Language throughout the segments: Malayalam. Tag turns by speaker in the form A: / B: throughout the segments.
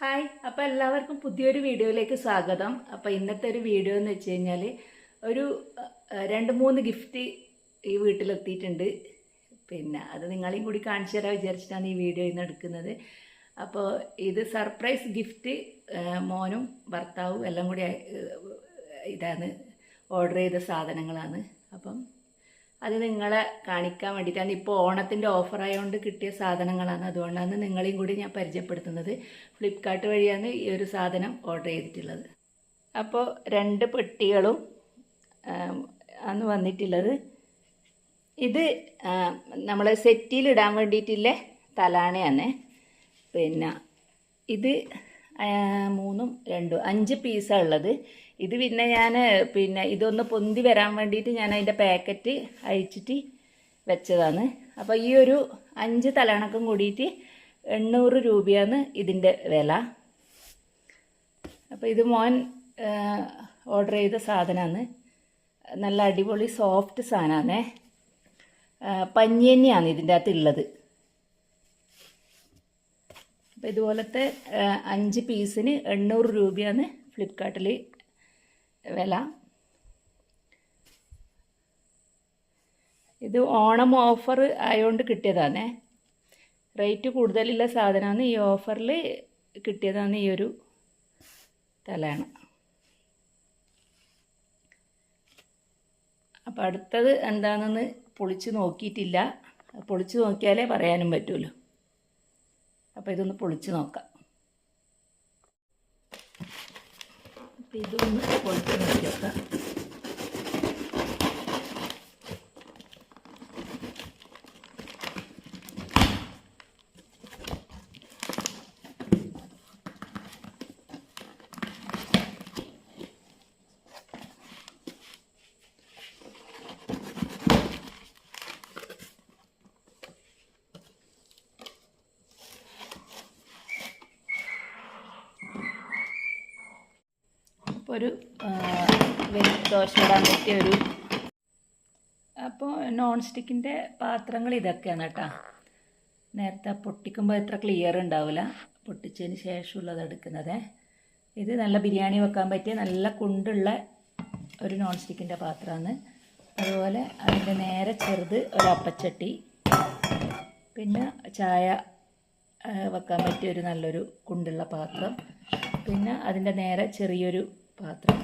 A: ഹായ് അപ്പോൾ എല്ലാവർക്കും പുതിയൊരു വീഡിയോയിലേക്ക് സ്വാഗതം. അപ്പോൾ ഇന്നത്തെ ഒരു വീഡിയോ എന്ന് വെച്ച് കഴിഞ്ഞാൽ ഒരു രണ്ട് മൂന്ന് ഗിഫ്റ്റ് ഈ വീട്ടിലെത്തിയിട്ടുണ്ട്. പിന്നെ അത് നിങ്ങളെയും കൂടി കാണിച്ചു തരാൻ വിചാരിച്ചിട്ടാണ് ഈ വീഡിയോ ഇന്ന് എടുക്കുന്നത്. അപ്പോൾ ഇത് സർപ്രൈസ് ഗിഫ്റ്റ് മോനും ഭർത്താവും എല്ലാം കൂടി ഇതാണ് ഓർഡർ ചെയ്ത സാധനങ്ങളാണ്. അപ്പം അത് നിങ്ങളെ കാണിക്കാൻ വേണ്ടിയിട്ടാണ്. ഇപ്പോൾ ഓണത്തിന്റെ ഓഫർ ആയതുകൊണ്ട് കിട്ടിയ സാധനങ്ങളാണ്. അതുകൊണ്ടാണ് നിങ്ങളെയും കൂടി ഞാൻ പരിചയപ്പെടുത്തുന്നത്. ഫ്ലിപ്കാർട്ട് വഴിയാണ് ഈ ഒരു സാധനം ഓർഡർ ചെയ്തിട്ടുള്ളത്. അപ്പോൾ രണ്ട് പെട്ടികളും ആണ് വന്നിട്ടുള്ളത്. ഇത് നമ്മൾ സെറ്റിയിലിടാൻ വേണ്ടിയിട്ടില്ലേ? തലാണയാണ്. പിന്നെ ഇത് മൂന്നും രണ്ടും. അഞ്ച് പീസാണ് ഉള്ളത്. ഇത് പിന്നെ ഞാൻ പിന്നെ ഇതൊന്ന് പൊന്തി വരാൻ വേണ്ടിയിട്ട് ഞാൻ അതിന്റെ പാക്കറ്റ് അഴിച്ചിട്ട് വെച്ചതാണ്. അപ്പോൾ ഈ ഒരു അഞ്ച് തലണക്കം കൂടിയിട്ട് എണ്ണൂറ് രൂപയാണ് ഇതിന്റെ വില. അപ്പോൾ ഇത് മോൻ ഓർഡർ ചെയ്ത സാധനമാണ് നല്ല അടിപൊളി സോഫ്റ്റ് സാധനമാണേ പഞ്ഞി ഇതിന്റെ അകത്ത് ഉള്ളത്. അപ്പോൾ ഇതുപോലത്തെ അഞ്ച് പീസിന് എണ്ണൂറ് രൂപയാണ് ഫ്ലിപ്കാർട്ടിൽ വില. ഇത് ഓണം ഓഫർ ആയതുകൊണ്ട് കിട്ടിയതാണേ. റേറ്റ് കൂടുതലുള്ള സാധനമാണ് ഈ ഓഫറിൽ കിട്ടിയതാണ് ഈ ഒരു തലയാണ് അപ്പം അടുത്തത് എന്താണെന്ന് പൊളിച്ച് നോക്കിയിട്ടില്ല. പൊളിച്ച് നോക്കിയാലേ പറയാനും പറ്റുമല്ലോ അപ്പോൾ ഇതൊന്ന് പൊളിച്ച് നോക്കാം. അപ്പം ഇതൊന്ന് പൊളിച്ച് നോക്കിയേക്കാം അപ്പോൾ ഒരു ദോശ ഇടാൻ പറ്റിയ ഒരു. അപ്പോൾ നോൺ സ്റ്റിക്കിന്റെ പാത്രങ്ങൾ ഇതൊക്കെയാണ് കേട്ടോ. നേരത്തെ പൊട്ടിക്കുമ്പോൾ എത്ര ക്ലിയർ ഉണ്ടാവില്ല പൊട്ടിച്ചതിന് ശേഷമുള്ളത് എടുക്കുന്നത്. ഇത് നല്ല ബിരിയാണി വെക്കാൻ പറ്റിയ നല്ല കുണ്ടുള്ള ഒരു നോൺ സ്റ്റിക്കിന്റെ പാത്രമാണ്. അതുപോലെ അതിന്റെ നേരെ ചെറുത് ഒരു അപ്പച്ചട്ടി. പിന്നെ ചായ വെക്കാൻ പറ്റിയ ഒരു നല്ലൊരു കുണ്ടുള്ള പാത്രം. പിന്നെ അതിന്റെ നേരെ ചെറിയൊരു പാത്രം.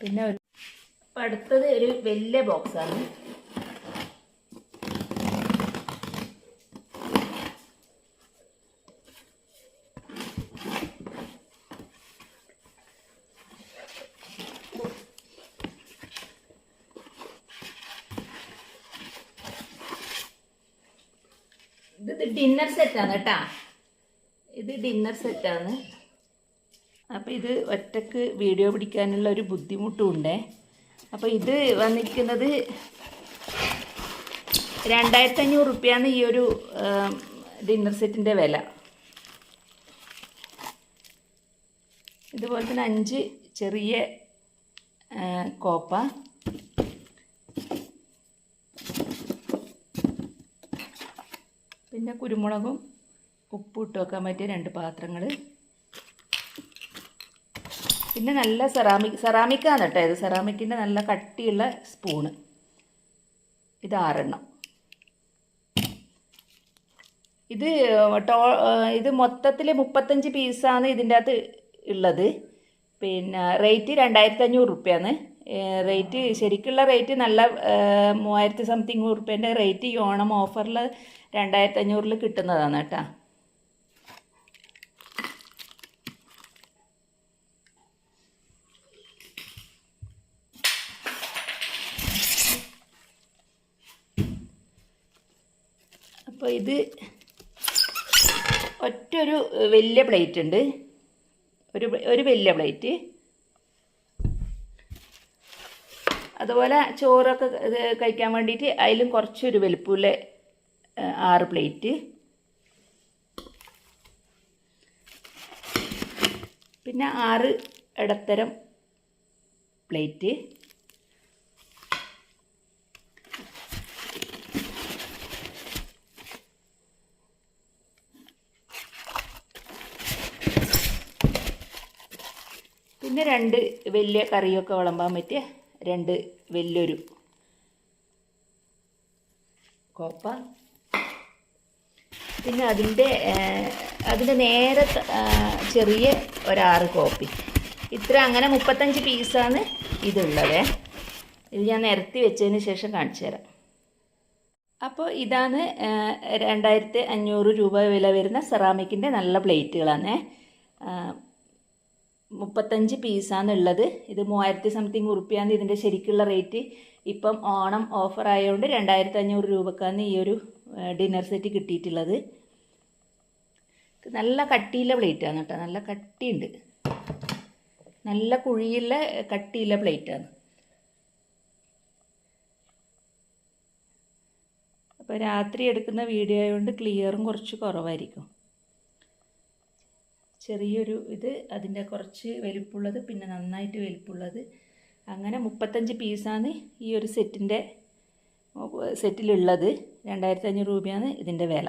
A: പിന്നെ ഒരു അടുത്തത് ഒരു വലിയ ബോക്സാണ് ഇത് ഡിന്നർ സെറ്റാണ് കേട്ടാ. ഇത് ഡിന്നർ സെറ്റാണ് അപ്പോൾ ഇത് ഒറ്റയ്ക്ക് വീഡിയോ പിടിക്കാനുള്ള ഒരു ബുദ്ധിമുട്ടും ഉണ്ടേ അപ്പോൾ ഇത് വന്നിരിക്കുന്നത് രണ്ടായിരത്തി അഞ്ഞൂറ് റുപ്യാണ് ഈ ഒരു ഡിന്നർ സെറ്റിന്റെ വില. ഇതുപോലെ തന്നെ അഞ്ച് ചെറിയ കോപ്പ. പിന്നെ കുരുമുളകും ഉപ്പും ഇട്ട് വെക്കാൻ പറ്റിയ രണ്ട് പാത്രങ്ങൾ പിന്നെ നല്ല സെറാമിക് സെറാമിക്കാണ് കേട്ടോ ഇത്. സെറാമിക്കിന്റെ നല്ല കട്ടിയുള്ള സ്പൂണ് ഇത് ആറെണ്ണം ഇത് ടോ ഇത് മൊത്തത്തിൽ മുപ്പത്തഞ്ച് പീസാണ് ഇതിന്റെ അകത്ത് ഉള്ളത്. പിന്നെ റേറ്റ് രണ്ടായിരത്തി അഞ്ഞൂറ് റുപ്യാണ് റേറ്റ് ശരിക്കുള്ള റേറ്റ് നല്ല മൂവായിരത്തി സംതിങ് റുപ്യേന്റെ റേറ്റ് ഈ ഓണം ഓഫറിൽ രണ്ടായിരത്തി അഞ്ഞൂറിൽ കിട്ടുന്നതാണ് കേട്ടോ. അപ്പോൾ ഇത് ഒറ്റൊരു വലിയ പ്ലേറ്റ് ഉണ്ട്. ഒരു ഒരു വലിയ പ്ലേറ്റ്. അതുപോലെ ചോറൊക്കെ കഴിക്കാൻ വേണ്ടിയിട്ട് അതിലും കുറച്ചൊരു വലുപ്പമുള്ള ആറ് പ്ലേറ്റ്. പിന്നെ ആറ് ഇടത്തരം പ്ലേറ്റ്. പിന്നെ രണ്ട് വലിയ കറിയൊക്കെ വിളമ്പാൻ പറ്റിയ രണ്ട് വലിയൊരു കോപ്പ. പിന്നെ അതിന്റെ അതിന്റെ നേരെ ചെറിയ ഒരാറ് കോപ്പി. ഇത്ര അങ്ങനെ മുപ്പത്തഞ്ച് പീസാണ് ഇതുള്ളത്. ഇത് ഞാൻ നിരത്തി വെച്ചതിന് ശേഷം കാണിച്ചു തരാം. അപ്പോൾ ഇതാണ് രണ്ടായിരത്തി അഞ്ഞൂറ് രൂപ വില വരുന്ന സെറാമിക്കിന്റെ നല്ല പ്ലേറ്റുകളാണ്. മുപ്പത്തഞ്ച് പീസാണ് ഉള്ളത് ഇത് മൂവായിരത്തി സംതിങ് ഉറുപ്പിയാണ് ഇതിന്റെ ശരിക്കുള്ള റേറ്റ്. ഇപ്പം ഓണം ഓഫർ ആയതുകൊണ്ട് രണ്ടായിരത്തി അഞ്ഞൂറ് രൂപക്കാണ് ഈ ഒരു ഡിന്നർ സെറ്റ് കിട്ടിയിട്ടുള്ളത്. നല്ല കട്ടിയുള്ള പ്ലേറ്റാണ് കേട്ടോ. നല്ല കട്ടിയുണ്ട്. നല്ല കുഴിയുള്ള കട്ടിയുള്ള പ്ലേറ്റാണ്. അപ്പോൾ രാത്രി എടുക്കുന്ന വീഡിയോ ആയതുകൊണ്ട് ക്ലിയറും കുറച്ച് കുറവായിരിക്കും. ചെറിയൊരു ഇത് അതിന്റെ കുറച്ച് വലിപ്പമുള്ളത് പിന്നെ നന്നായിട്ട് വലിപ്പമുള്ളത് അങ്ങനെ മുപ്പത്തഞ്ച് പീസാണ് ഈ ഒരു സെറ്റിന്റെ സെറ്റിലുള്ളത്. രണ്ടായിരത്തി അഞ്ഞൂറ് രൂപയാണ് ഇതിന്റെ വില.